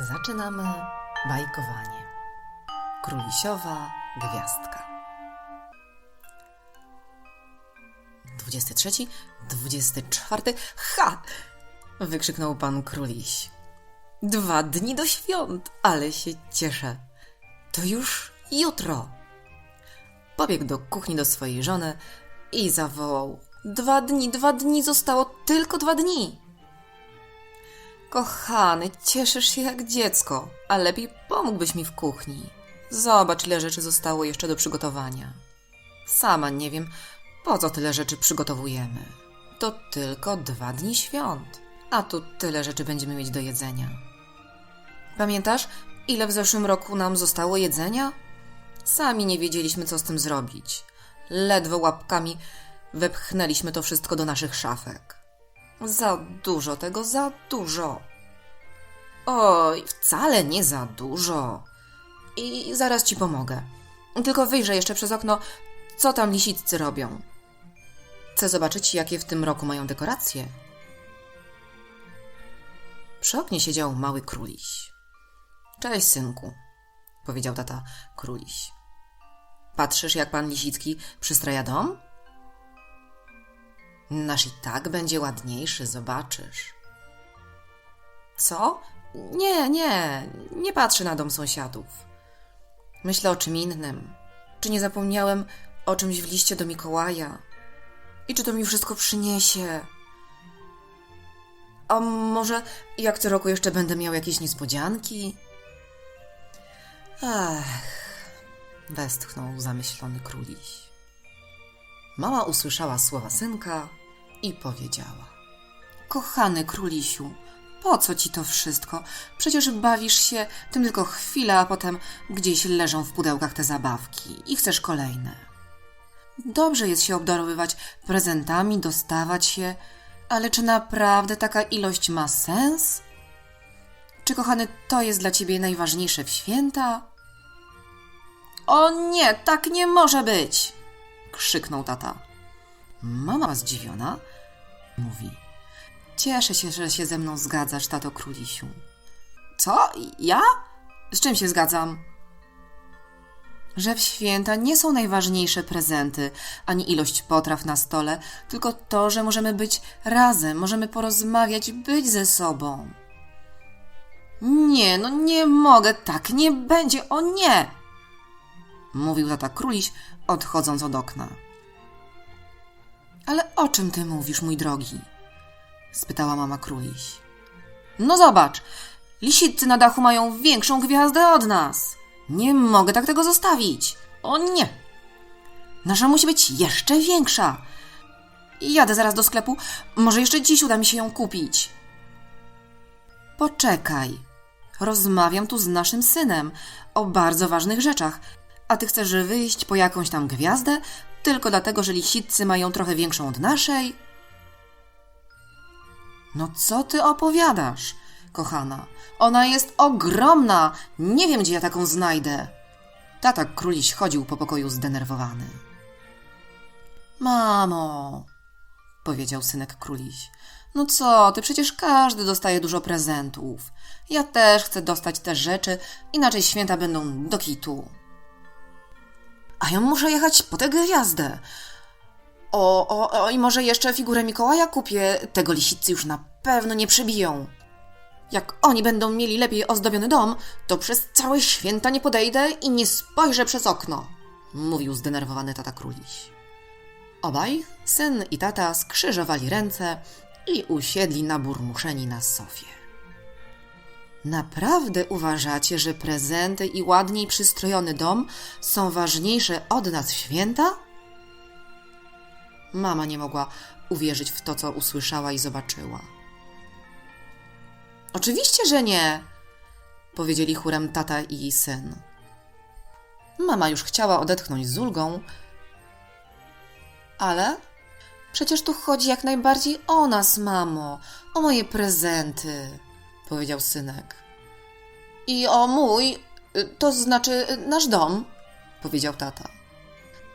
Zaczynamy bajkowanie. Królisiowa gwiazdka. 23, 24. Ha! Wykrzyknął pan króliś. Dwa dni do świąt, ale się cieszę. To już jutro. Pobiegł do kuchni do swojej żony i zawołał: Dwa dni, dwa dni, zostało tylko dwa dni. Kochany, cieszysz się jak dziecko, a lepiej pomógłbyś mi w kuchni. Zobacz, ile rzeczy zostało jeszcze do przygotowania. Sama nie wiem, po co tyle rzeczy przygotowujemy. To tylko dwa dni świąt, a tu tyle rzeczy będziemy mieć do jedzenia. Pamiętasz, ile w zeszłym roku nam zostało jedzenia? Sami nie wiedzieliśmy, co z tym zrobić. Ledwo łapkami wepchnęliśmy to wszystko do naszych szafek. Za dużo tego, za dużo. Oj, wcale nie za dużo. I zaraz ci pomogę. Tylko wyjrzę jeszcze przez okno, co tam lisiccy robią. Chcę zobaczyć, jakie w tym roku mają dekoracje. Przy oknie siedział mały króliś. Cześć, synku, powiedział tata króliś. Patrzysz, jak pan Lisicki przystraja dom? Nasz i tak będzie ładniejszy, zobaczysz. Co? Nie, nie, nie patrzę na dom sąsiadów. Myślę o czym innym. Czy nie zapomniałem o czymś w liście do Mikołaja? I czy to mi wszystko przyniesie? A może jak co roku jeszcze będę miał jakieś niespodzianki? Ach, westchnął zamyślony króliś. Mama usłyszała słowa synka i powiedziała: Kochany królisiu, po co ci to wszystko? Przecież bawisz się tym tylko chwilę, a potem gdzieś leżą w pudełkach te zabawki i chcesz kolejne. Dobrze jest się obdarowywać prezentami, dostawać się, ale czy naprawdę taka ilość ma sens? Czy kochany, to jest dla ciebie najważniejsze w święta? O nie, tak nie może być! krzyknął tata. Mama zdziwiona mówi: Cieszę się, że się ze mną zgadzasz, tato królisiu. Co? Ja? Z czym się zgadzam? Że w święta nie są najważniejsze prezenty, ani ilość potraw na stole, tylko to, że możemy być razem, możemy porozmawiać, być ze sobą. Nie, no nie mogę, tak nie będzie, o nie! Mówił tata króliś, odchodząc od okna. Ale o czym ty mówisz, mój drogi? spytała mama króliś. No zobacz, lisiccy na dachu mają większą gwiazdę od nas. Nie mogę tak tego zostawić. O nie! Nasza musi być jeszcze większa. Jadę zaraz do sklepu. Może jeszcze dziś uda mi się ją kupić. Poczekaj. Rozmawiam tu z naszym synem o bardzo ważnych rzeczach. A ty chcesz wyjść po jakąś tam gwiazdę tylko dlatego, że lisiccy mają trochę większą od naszej? No co ty opowiadasz, kochana? Ona jest ogromna. Nie wiem, gdzie ja taką znajdę. Tata króliś chodził po pokoju zdenerwowany. Mamo, powiedział synek króliś. No co ty, przecież każdy dostaje dużo prezentów. Ja też chcę dostać te rzeczy, inaczej święta będą do kitu. A ja muszę jechać po tę gwiazdę. O, o, o, i może jeszcze figurę Mikołaja kupię. Tego lisicy już na pewno nie przebiją. Jak oni będą mieli lepiej ozdobiony dom, to przez całe święta nie podejdę i nie spojrzę przez okno, mówił zdenerwowany tata króliś. Obaj, syn i tata, skrzyżowali ręce i usiedli na burmuszeni na sofie. Naprawdę uważacie, że prezenty i ładniej przystrojony dom są ważniejsze od nas w święta? Mama nie mogła uwierzyć w to, co usłyszała i zobaczyła. Oczywiście, że nie, powiedzieli chórem tata i syn. Mama już chciała odetchnąć z ulgą, ale przecież tu chodzi jak najbardziej o nas, mamo, o moje prezenty, powiedział synek. I o mój, to znaczy nasz dom, powiedział tata.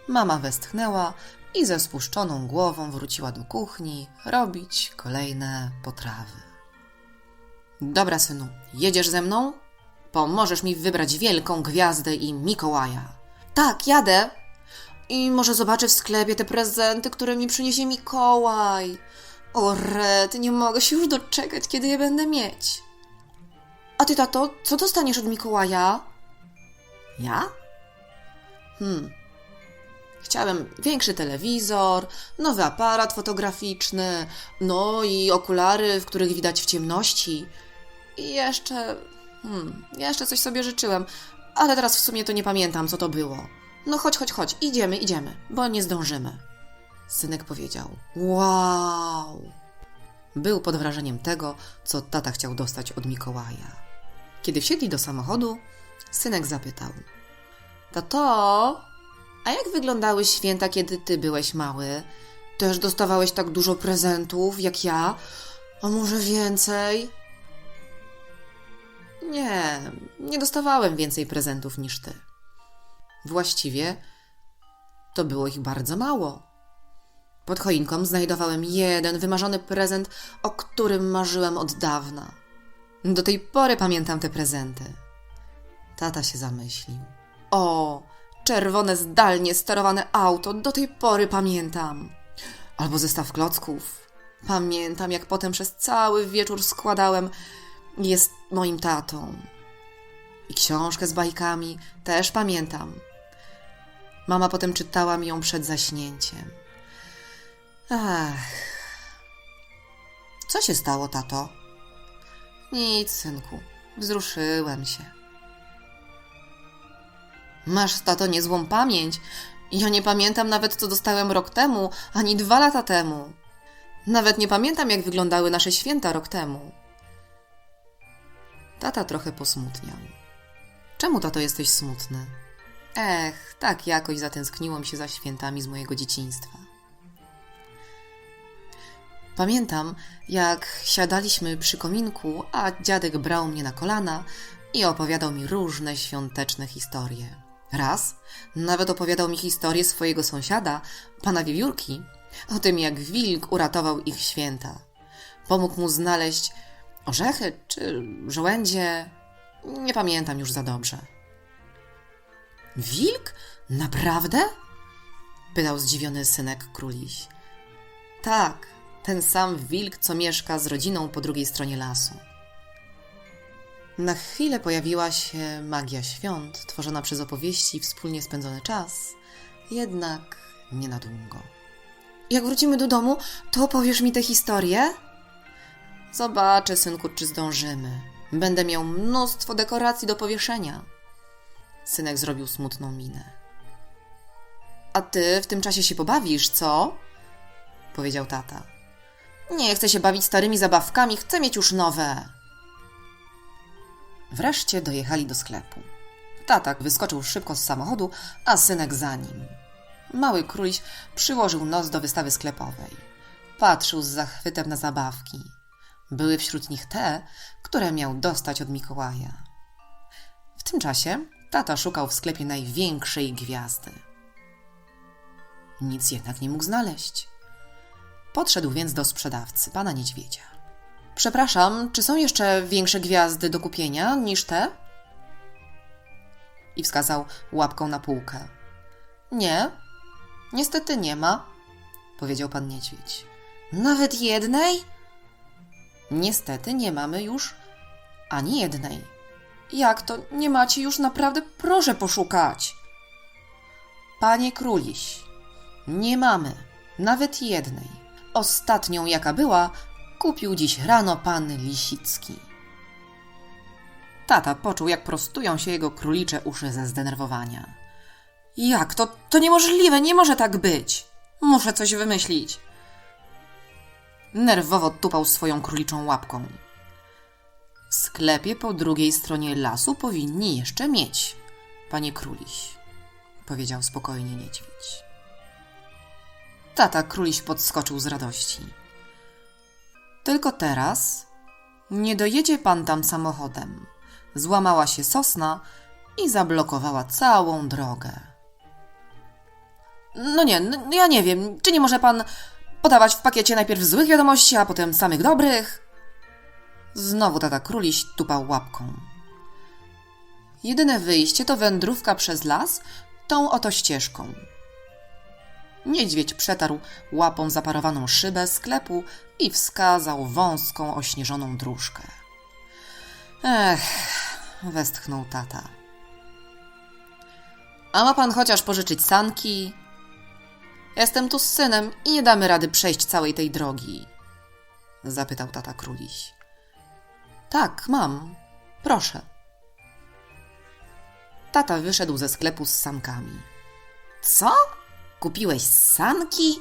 Mama westchnęła i ze spuszczoną głową wróciła do kuchni robić kolejne potrawy. Dobra, synu, jedziesz ze mną? Pomożesz mi wybrać wielką gwiazdę i Mikołaja. Tak, jadę. I może zobaczę w sklepie te prezenty, które mi przyniesie Mikołaj. O, Red, nie mogę się już doczekać, kiedy je będę mieć. A ty, tato, co dostaniesz od Mikołaja? Ja? Hmm. Chciałem większy telewizor, nowy aparat fotograficzny, no i okulary, w których widać w ciemności. I jeszcze. Hmm, jeszcze coś sobie życzyłem, ale teraz w sumie to nie pamiętam, co to było. No chodź, chodź, chodź, idziemy, idziemy, bo nie zdążymy. Synek powiedział: Wow! Był pod wrażeniem tego, co tata chciał dostać od Mikołaja. Kiedy wsiedli do samochodu, synek zapytał: Tato, a jak wyglądały święta, kiedy ty byłeś mały? Też dostawałeś tak dużo prezentów jak ja? A może więcej? Nie, nie dostawałem więcej prezentów niż ty. Właściwie to było ich bardzo mało. Pod choinką znajdowałem jeden wymarzony prezent, o którym marzyłem od dawna. Do tej pory pamiętam te prezenty. Tata się zamyślił. O, czerwone zdalnie sterowane auto, do tej pory pamiętam. Albo zestaw klocków. Pamiętam, jak potem przez cały wieczór składałem. Jest moim tatą. I książkę z bajkami też pamiętam. Mama potem czytała mi ją przed zaśnięciem. Ach. Co się stało, tato? Nic, synku. Wzruszyłem się. Masz, tato, niezłą pamięć. Ja nie pamiętam nawet, co dostałem rok temu, ani dwa lata temu. Nawet nie pamiętam, jak wyglądały nasze święta rok temu. Tata trochę posmutniał. Czemu, tato, jesteś smutny? Ech, tak jakoś zatęskniło mi się za świętami z mojego dzieciństwa. Pamiętam, jak siadaliśmy przy kominku, a dziadek brał mnie na kolana i opowiadał mi różne świąteczne historie. Raz nawet opowiadał mi historię swojego sąsiada, pana Wiewiórki, o tym, jak wilk uratował ich święta. Pomógł mu znaleźć orzechy czy żołędzie. Nie pamiętam już za dobrze. Wilk? Naprawdę? pytał zdziwiony synek króliś. Tak, ten sam wilk, co mieszka z rodziną po drugiej stronie lasu. Na chwilę pojawiła się magia świąt, tworzona przez opowieści i wspólnie spędzony czas, jednak nie na długo. Jak wrócimy do domu, to opowiesz mi tę historię? Zobaczę, synku, czy zdążymy. Będę miał mnóstwo dekoracji do powieszenia. Synek zrobił smutną minę. A ty w tym czasie się pobawisz, co? powiedział tata. Nie chcę się bawić starymi zabawkami, chcę mieć już nowe. Wreszcie dojechali do sklepu. Tatak wyskoczył szybko z samochodu, a synek za nim. Mały króliś przyłożył nos do wystawy sklepowej. Patrzył z zachwytem na zabawki. Były wśród nich te, które miał dostać od Mikołaja. W tym czasie tata szukał w sklepie największej gwiazdy. Nic jednak nie mógł znaleźć. Podszedł więc do sprzedawcy, pana niedźwiedzia. Przepraszam, czy są jeszcze większe gwiazdy do kupienia niż te? I wskazał łapką na półkę. Nie, niestety nie ma, powiedział pan niedźwiedź. Nawet jednej? Niestety nie mamy już ani jednej. Jak to nie macie już naprawdę? Proszę poszukać. Panie króliś, nie mamy nawet jednej. Ostatnią, jaka była, kupił dziś rano pan Lisicki. Tata poczuł, jak prostują się jego królicze uszy ze zdenerwowania. Jak to? To niemożliwe, nie może tak być. Muszę coś wymyślić. Nerwowo tupał swoją króliczą łapką. W sklepie po drugiej stronie lasu powinni jeszcze mieć, panie króliś, powiedział spokojnie niedźwiedź. Tata króliś podskoczył z radości. Tylko teraz nie dojedzie pan tam samochodem. Złamała się sosna i zablokowała całą drogę. No nie, no ja nie wiem, czy nie może pan podawać w pakiecie najpierw złych wiadomości, a potem samych dobrych? Znowu tata króliś tupał łapką. Jedyne wyjście to wędrówka przez las, tą oto ścieżką. Niedźwiedź przetarł łapą zaparowaną szybę sklepu i wskazał wąską, ośnieżoną dróżkę. Ech, westchnął tata. A ma pan chociaż pożyczyć sanki? Jestem tu z synem i nie damy rady przejść całej tej drogi. Zapytał tata króliś. Tak, mam. Proszę. Tata wyszedł ze sklepu z sankami. Co? Kupiłeś sanki?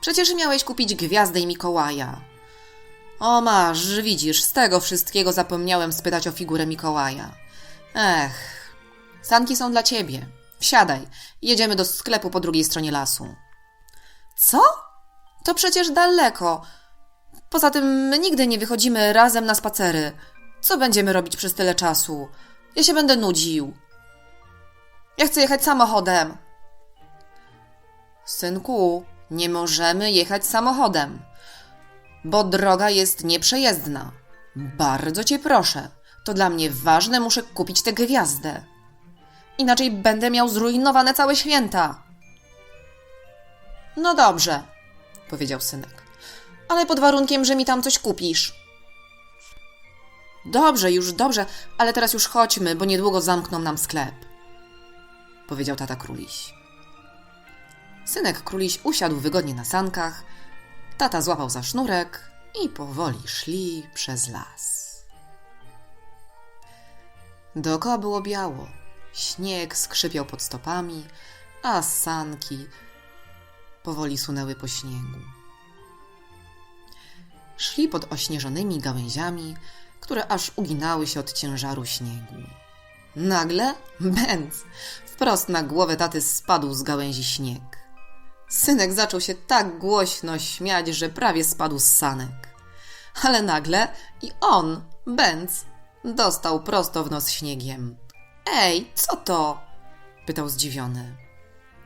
Przecież miałeś kupić gwiazdę i Mikołaja. O masz, widzisz, z tego wszystkiego zapomniałem spytać o figurę Mikołaja. Ech, sanki są dla ciebie. Wsiadaj, jedziemy do sklepu po drugiej stronie lasu. Co? To przecież daleko. Poza tym my nigdy nie wychodzimy razem na spacery. Co będziemy robić przez tyle czasu? Ja się będę nudził. Ja chcę jechać samochodem. Synku, nie możemy jechać samochodem, bo droga jest nieprzejezdna. Bardzo cię proszę, to dla mnie ważne, muszę kupić tę gwiazdę. Inaczej będę miał zrujnowane całe święta. No dobrze, powiedział synek, ale pod warunkiem, że mi tam coś kupisz. Dobrze, już dobrze, ale teraz już chodźmy, bo niedługo zamkną nam sklep, powiedział tata króliś. Synek króliś usiadł wygodnie na sankach, tata złapał za sznurek i powoli szli przez las. Dookoła było biało, śnieg skrzypiał pod stopami, a sanki powoli sunęły po śniegu. Szli pod ośnieżonymi gałęziami, które aż uginały się od ciężaru śniegu. Nagle, bęc, wprost na głowę taty spadł z gałęzi śnieg. Synek zaczął się tak głośno śmiać, że prawie spadł z sanek. Ale nagle i on, Benz, dostał prosto w nos śniegiem. Ej, co to? pytał zdziwiony.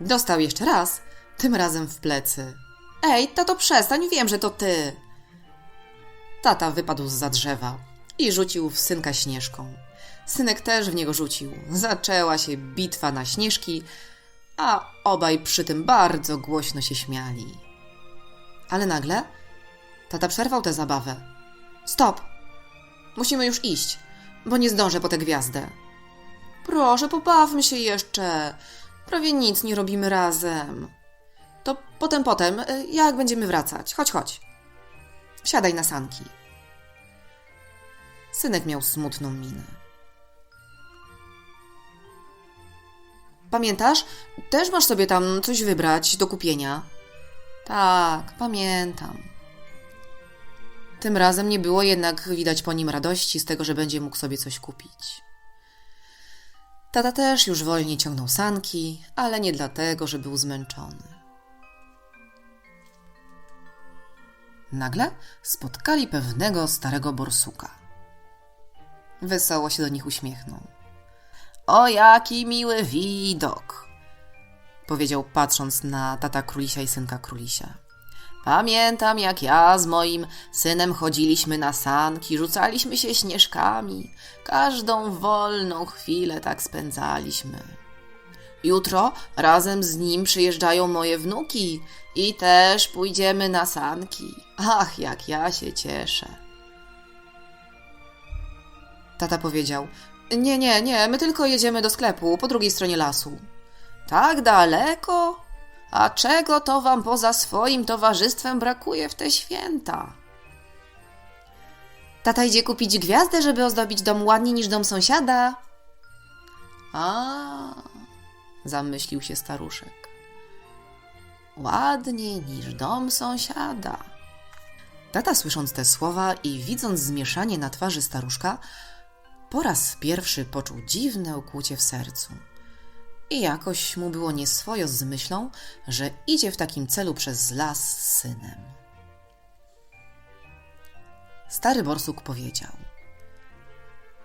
Dostał jeszcze raz, tym razem w plecy. Ej, tato, przestań, wiem, że to ty. Tata wypadł z za drzewa i rzucił w synka śnieżką. Synek też w niego rzucił. Zaczęła się bitwa na śnieżki, a obaj przy tym bardzo głośno się śmiali. Ale nagle tata przerwał tę zabawę. Stop! Musimy już iść, bo nie zdążę po tę gwiazdę. Proszę, pobawmy się jeszcze. Prawie nic nie robimy razem. To potem, potem, y, jak będziemy wracać. Chodź, chodź. Wsiadaj na sanki. Synek miał smutną minę. Pamiętasz? Też masz sobie tam coś wybrać do kupienia. Tak, pamiętam. Tym razem nie było jednak widać po nim radości z tego, że będzie mógł sobie coś kupić. Tata też już wolniej ciągnął sanki, ale nie dlatego, że był zmęczony. Nagle spotkali pewnego starego borsuka. Wesoło się do nich uśmiechnął. O jaki miły widok! Powiedział patrząc na tata królisia i synka królisia. Pamiętam, jak ja z moim synem chodziliśmy na sanki, rzucaliśmy się śnieżkami. Każdą wolną chwilę tak spędzaliśmy. Jutro razem z nim przyjeżdżają moje wnuki i też pójdziemy na sanki. Ach, jak ja się cieszę. Tata powiedział: Nie, nie, nie, my tylko jedziemy do sklepu po drugiej stronie lasu. Tak daleko? A czego to wam poza swoim towarzystwem brakuje w te święta? Tata idzie kupić gwiazdę, żeby ozdobić dom ładniej niż dom sąsiada. A, zamyślił się staruszek. Ładniej niż dom sąsiada. Tata, słysząc te słowa i widząc zmieszanie na twarzy staruszka, po raz pierwszy poczuł dziwne ukłucie w sercu. I jakoś mu było nieswojo z myślą, że idzie w takim celu przez las z synem. Stary borsuk powiedział: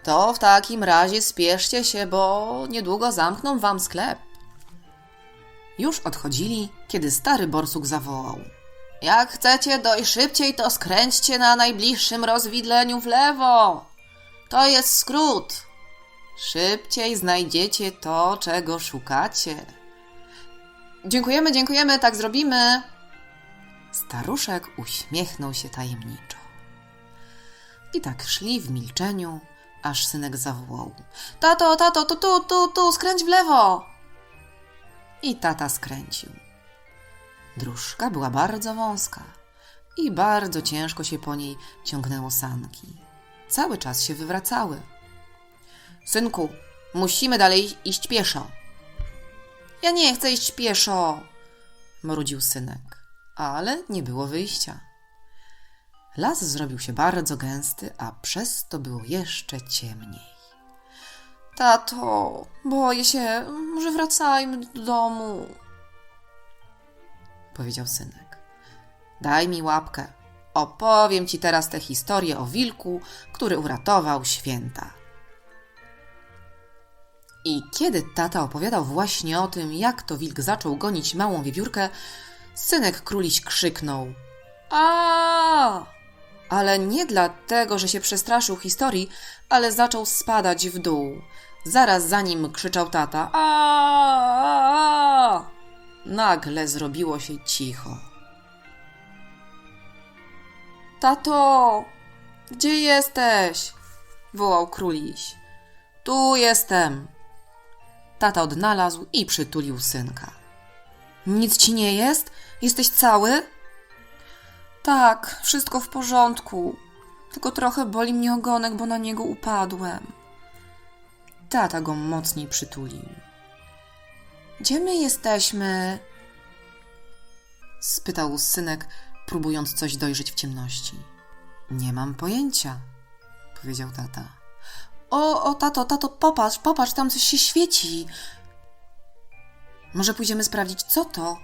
To w takim razie spieszcie się, bo niedługo zamkną wam sklep. Już odchodzili, kiedy stary borsuk zawołał: Jak chcecie dojść szybciej, to skręćcie na najbliższym rozwidleniu w lewo. To jest skrót. Szybciej znajdziecie to, czego szukacie. Dziękujemy, dziękujemy, tak zrobimy. Staruszek uśmiechnął się tajemniczo. I tak szli w milczeniu, aż synek zawołał: Tato, tato, tu, tu, tu, tu, skręć w lewo! I tata skręcił. Dróżka była bardzo wąska i bardzo ciężko się po niej ciągnęło sanki. Cały czas się wywracały. Synku, musimy dalej iść pieszo. Ja nie chcę iść pieszo, mrudził synek, ale nie było wyjścia. Las zrobił się bardzo gęsty, a przez to było jeszcze ciemniej. Tato, boję się, może wracajmy do domu, powiedział synek. Daj mi łapkę. Opowiem ci teraz tę historię o wilku, który uratował święta. I kiedy tata opowiadał właśnie o tym, jak to wilk zaczął gonić małą wiewiórkę, synek króliś krzyknął: A! Ale nie dlatego, że się przestraszył historii, ale zaczął spadać w dół. Zaraz za nim krzyczał tata: A! Nagle zrobiło się cicho. Tato, gdzie jesteś? wołał króliś. Tu jestem. Tata odnalazł i przytulił synka. Nic ci nie jest? Jesteś cały? Tak, wszystko w porządku. Tylko trochę boli mnie ogonek, bo na niego upadłem. Tata go mocniej przytulił. Gdzie my jesteśmy? spytał synek, próbując coś dojrzeć w ciemności. Nie mam pojęcia, powiedział tata. O, o, tato, tato, popatrz, popatrz, tam coś się świeci. Może pójdziemy sprawdzić, co to?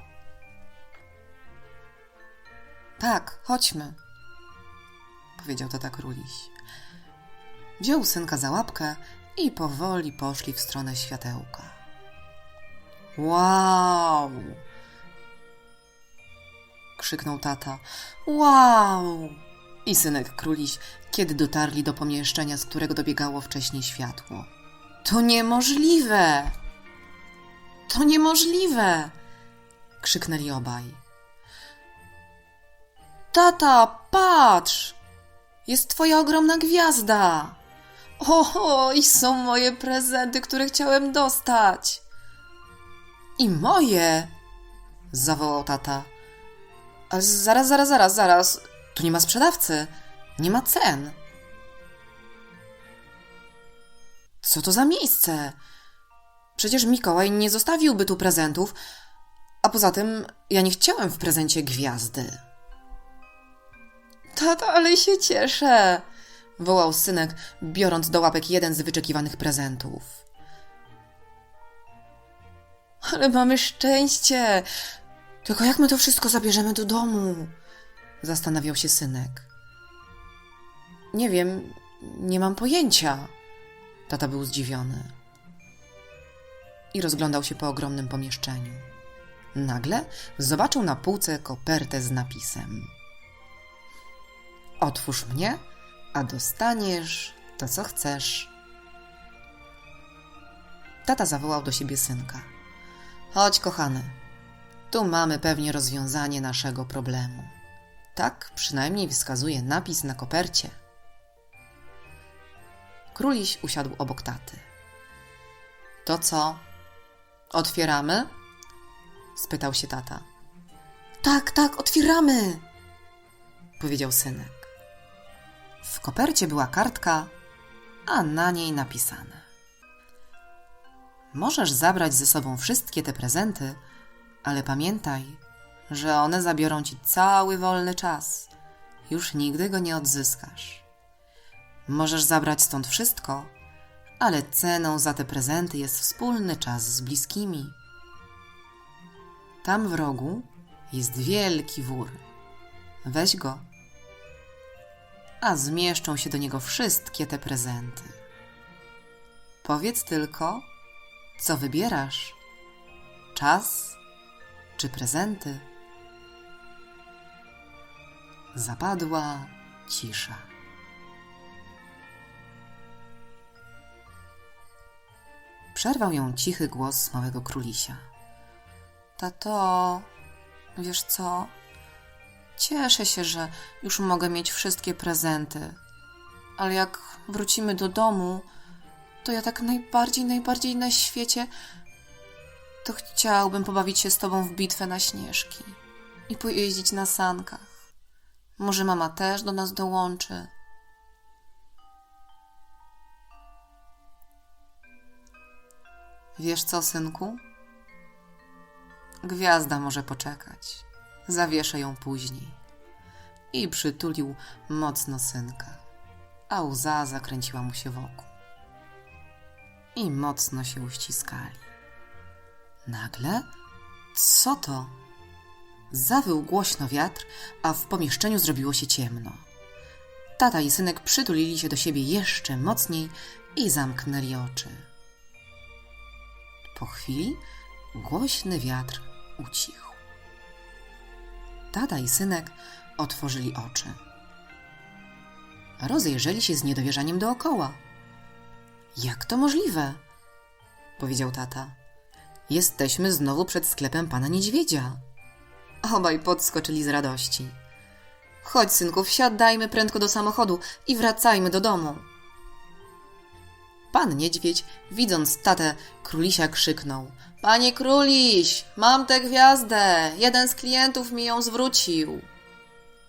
Tak, chodźmy, powiedział tata króliś. Wziął synka za łapkę i powoli poszli w stronę światełka. Wow! Krzyknął tata. Wow! I synek króliś, kiedy dotarli do pomieszczenia, z którego dobiegało wcześniej światło. To niemożliwe! To niemożliwe! krzyknęli obaj. Tata, patrz! Jest twoja ogromna gwiazda! O, i są moje prezenty, które chciałem dostać! I moje! zawołał tata. Ale zaraz, zaraz, zaraz, zaraz. Tu nie ma sprzedawcy. Nie ma cen. Co to za miejsce? Przecież Mikołaj nie zostawiłby tu prezentów, a poza tym ja nie chciałem w prezencie gwiazdy. Tata, ale się cieszę, wołał synek, biorąc do łapek jeden z wyczekiwanych prezentów. Ale mamy szczęście. Tylko jak my to wszystko zabierzemy do domu? Zastanawiał się synek. Nie wiem, nie mam pojęcia. Tata był zdziwiony. I rozglądał się po ogromnym pomieszczeniu. Nagle zobaczył na półce kopertę z napisem: Otwórz mnie, a dostaniesz to, co chcesz. Tata zawołał do siebie synka. Chodź, kochany, tu mamy pewnie rozwiązanie naszego problemu. Tak przynajmniej wskazuje napis na kopercie. Króliś usiadł obok taty. To co? Otwieramy? spytał się tata. Tak, tak, otwieramy! powiedział synek. W kopercie była kartka, a na niej napisane: Możesz zabrać ze sobą wszystkie te prezenty, ale pamiętaj, że one zabiorą ci cały wolny czas. Już nigdy go nie odzyskasz. Możesz zabrać stąd wszystko, ale ceną za te prezenty jest wspólny czas z bliskimi. Tam w rogu jest wielki wór. Weź go, a zmieszczą się do niego wszystkie te prezenty. Powiedz tylko, co wybierasz? Czas czy prezenty? Zapadła cisza. Przerwał ją cichy głos małego królisia. Tato, wiesz co? Cieszę się, że już mogę mieć wszystkie prezenty. Ale jak wrócimy do domu, to ja tak najbardziej, najbardziej na świecie to chciałbym pobawić się z tobą w bitwę na śnieżki i pojeździć na sankach. Może mama też do nas dołączy. Wiesz co, synku? Gwiazda może poczekać. Zawieszę ją później. I przytulił mocno synka, a łza zakręciła mu się wokół. I mocno się uściskali. Nagle, co to? Zawył głośno wiatr, a w pomieszczeniu zrobiło się ciemno. Tata i synek przytulili się do siebie jeszcze mocniej i zamknęli oczy. Po chwili głośny wiatr ucichł. Tata i synek otworzyli oczy. Rozejrzeli się z niedowierzaniem dookoła. Jak to możliwe? powiedział tata. Jesteśmy znowu przed sklepem pana niedźwiedzia. Obaj podskoczyli z radości. Chodź, synku, wsiadajmy prędko do samochodu i wracajmy do domu. Pan niedźwiedź, widząc tatę królisia, krzyknął: Panie króliś, mam tę gwiazdę! Jeden z klientów mi ją zwrócił.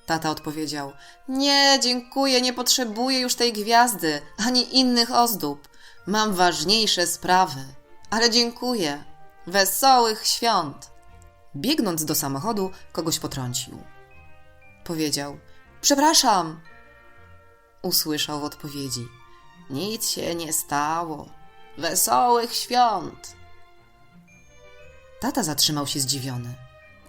Tata odpowiedział: Nie, dziękuję, nie potrzebuję już tej gwiazdy ani innych ozdób. Mam ważniejsze sprawy, ale dziękuję. Wesołych świąt! Biegnąc do samochodu, kogoś potrącił. Powiedział: Przepraszam. Usłyszał w odpowiedzi: Nic się nie stało. Wesołych świąt! Tata zatrzymał się zdziwiony.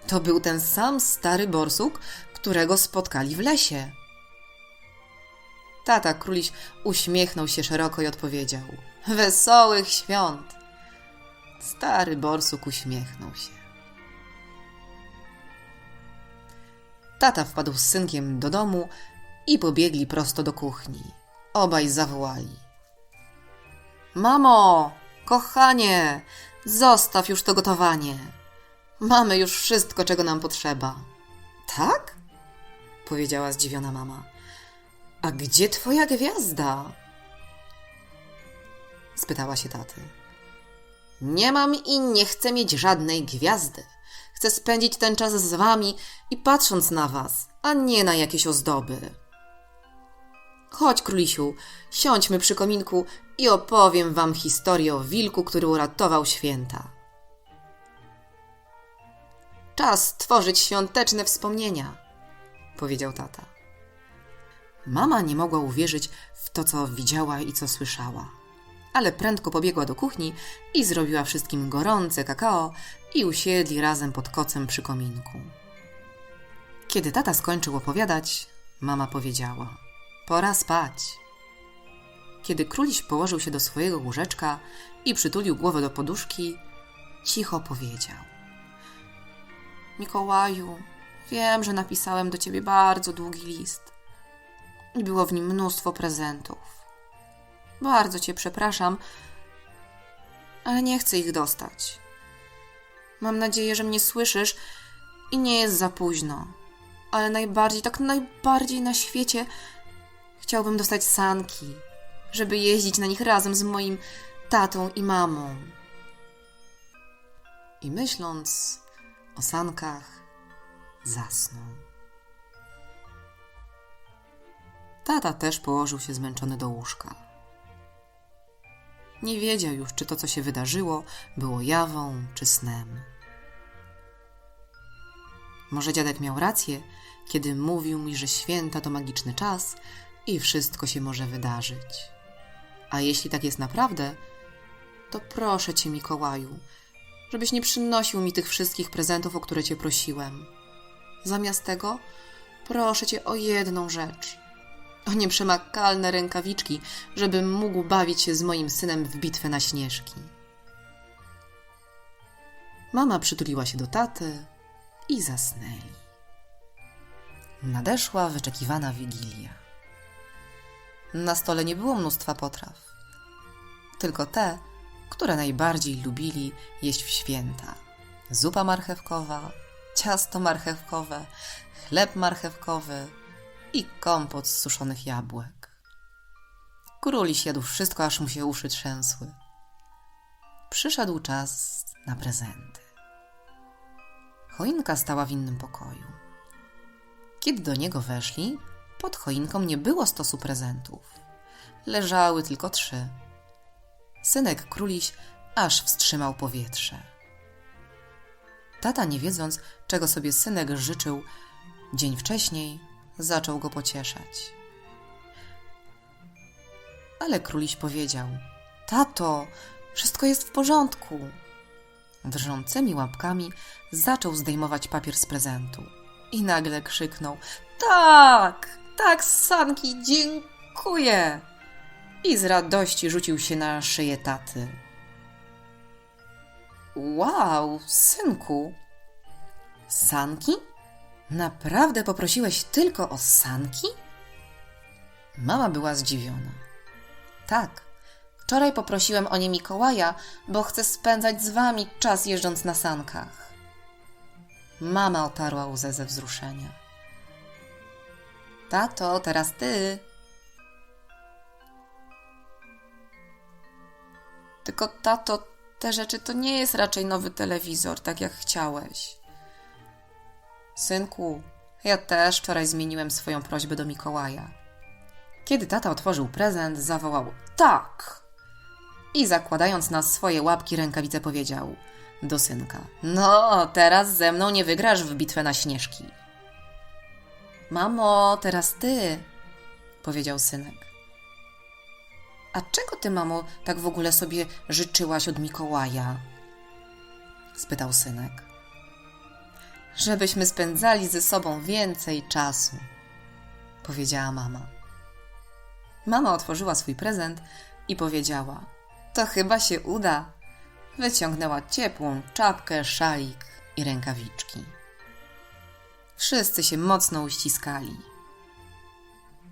To był ten sam stary borsuk, którego spotkali w lesie. Tata króliś uśmiechnął się szeroko i odpowiedział: Wesołych świąt! Stary borsuk uśmiechnął się. Tata wpadł z synkiem do domu i pobiegli prosto do kuchni. Obaj zawołali: Mamo, kochanie, zostaw już to gotowanie. Mamy już wszystko, czego nam potrzeba. Tak? powiedziała zdziwiona mama. A gdzie twoja gwiazda? spytała się taty. Nie mam i nie chcę mieć żadnej gwiazdy. Chcę spędzić ten czas z wami i patrząc na was, a nie na jakieś ozdoby. Chodź, królisiu, siądźmy przy kominku i opowiem wam historię o wilku, który uratował święta. Czas tworzyć świąteczne wspomnienia, powiedział tata. Mama nie mogła uwierzyć w to, co widziała i co słyszała ale prędko pobiegła do kuchni i zrobiła wszystkim gorące kakao i usiedli razem pod kocem przy kominku. Kiedy tata skończył opowiadać, mama powiedziała: Pora spać. Kiedy króliś położył się do swojego łóżeczka i przytulił głowę do poduszki, cicho powiedział: Mikołaju, wiem, że napisałem do ciebie bardzo długi list i było w nim mnóstwo prezentów. Bardzo cię przepraszam, ale nie chcę ich dostać. Mam nadzieję, że mnie słyszysz i nie jest za późno. Ale najbardziej, tak najbardziej na świecie chciałbym dostać sanki, żeby jeździć na nich razem z moim tatą i mamą. I myśląc o sankach, zasnął. Tata też położył się zmęczony do łóżka. Nie wiedział już, czy to, co się wydarzyło, było jawą czy snem. Może dziadek miał rację, kiedy mówił mi, że święta to magiczny czas i wszystko się może wydarzyć. A jeśli tak jest naprawdę, to proszę cię, Mikołaju, żebyś nie przynosił mi tych wszystkich prezentów, o które cię prosiłem. Zamiast tego, proszę cię o jedną rzecz – o nieprzemakalne rękawiczki, żebym mógł bawić się z moim synem w bitwę na śnieżki. Mama przytuliła się do taty i zasnęli. Nadeszła wyczekiwana wigilia. Na stole nie było mnóstwa potraw, tylko te, które najbardziej lubili jeść w święta. Zupa marchewkowa, ciasto marchewkowe, chleb marchewkowy i kompot z suszonych jabłek. Króliś jadł wszystko, aż mu się uszy trzęsły. Przyszedł czas na prezenty. Choinka stała w innym pokoju. Kiedy do niego weszli, pod choinką nie było stosu prezentów. Leżały tylko trzy. Synek króliś aż wstrzymał powietrze. Tata, nie wiedząc, czego sobie synek życzył, dzień wcześniej zaczął go pocieszać. Ale króliś powiedział: Tato, wszystko jest w porządku. Drżącymi łapkami zaczął zdejmować papier z prezentu i nagle krzyknął: Tak, tak, sanki, dziękuję! I z radości rzucił się na szyję taty. Wow, synku! Sanki? Naprawdę poprosiłeś tylko o sanki? Mama była zdziwiona. Tak, wczoraj poprosiłem o nie Mikołaja, bo chcę spędzać z wami czas jeżdżąc na sankach. Mama otarła łzę ze wzruszenia. Tato, teraz ty. Tylko tato, te rzeczy to nie jest raczej nowy telewizor, tak jak chciałeś. Synku, ja też wczoraj zmieniłem swoją prośbę do Mikołaja. Kiedy tata otworzył prezent, zawołał tak! I zakładając na swoje łapki rękawice powiedział do synka: No, teraz ze mną nie wygrasz w bitwę na śnieżki. Mamo, teraz ty, powiedział synek. A czego ty, mamo, tak w ogóle sobie życzyłaś od Mikołaja? spytał synek. Żebyśmy spędzali ze sobą więcej czasu, powiedziała mama. Mama otworzyła swój prezent i powiedziała: To chyba się uda. Wyciągnęła ciepłą czapkę, szalik i rękawiczki. Wszyscy się mocno uściskali.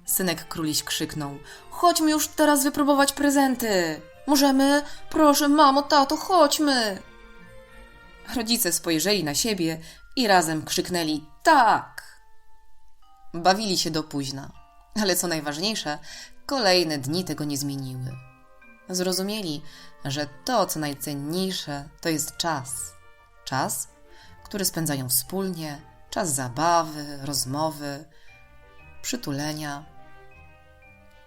Synek króliś krzyknął: Chodźmy już teraz wypróbować prezenty! Możemy? Proszę, mamo, tato, chodźmy! Rodzice spojrzeli na siebie i razem krzyknęli: Tak! Bawili się do późna, ale co najważniejsze, kolejne dni tego nie zmieniły. Zrozumieli, że to, co najcenniejsze, to jest czas. Czas, który spędzają wspólnie, czas zabawy, rozmowy, przytulenia.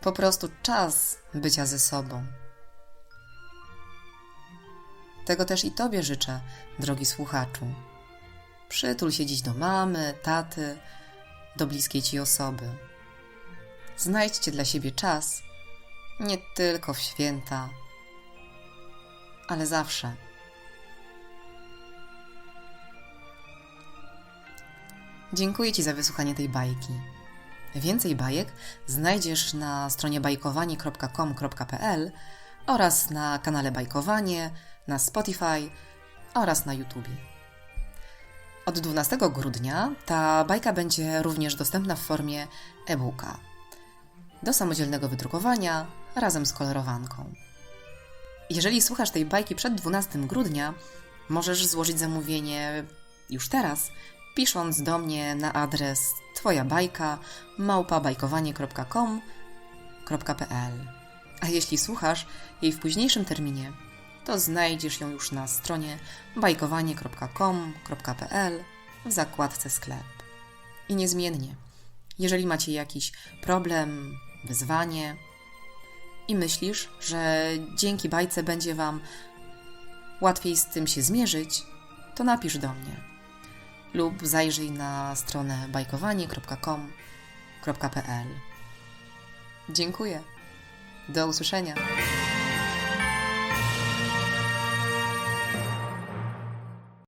Po prostu czas bycia ze sobą. Tego też i Tobie życzę, drogi słuchaczu. Przytul się dziś do mamy, taty, do bliskiej Ci osoby. Znajdźcie dla siebie czas, nie tylko w święta, ale zawsze. Dziękuję Ci za wysłuchanie tej bajki. Więcej bajek znajdziesz na stronie bajkowanie.com.pl oraz na kanale Bajkowanie, na Spotify oraz na YouTube. Od 12 grudnia ta bajka będzie również dostępna w formie e-booka do samodzielnego wydrukowania razem z kolorowanką. Jeżeli słuchasz tej bajki przed 12 grudnia, możesz złożyć zamówienie już teraz, pisząc do mnie na adres twoja bajka małpabajkowanie.com.pl. A jeśli słuchasz jej w późniejszym terminie, to znajdziesz ją już na stronie bajkowanie.com.pl w zakładce sklep. I niezmiennie, jeżeli macie jakiś problem, wyzwanie i myślisz, że dzięki bajce będzie Wam łatwiej z tym się zmierzyć, to napisz do mnie lub zajrzyj na stronę bajkowanie.com.pl. Dziękuję. Do usłyszenia.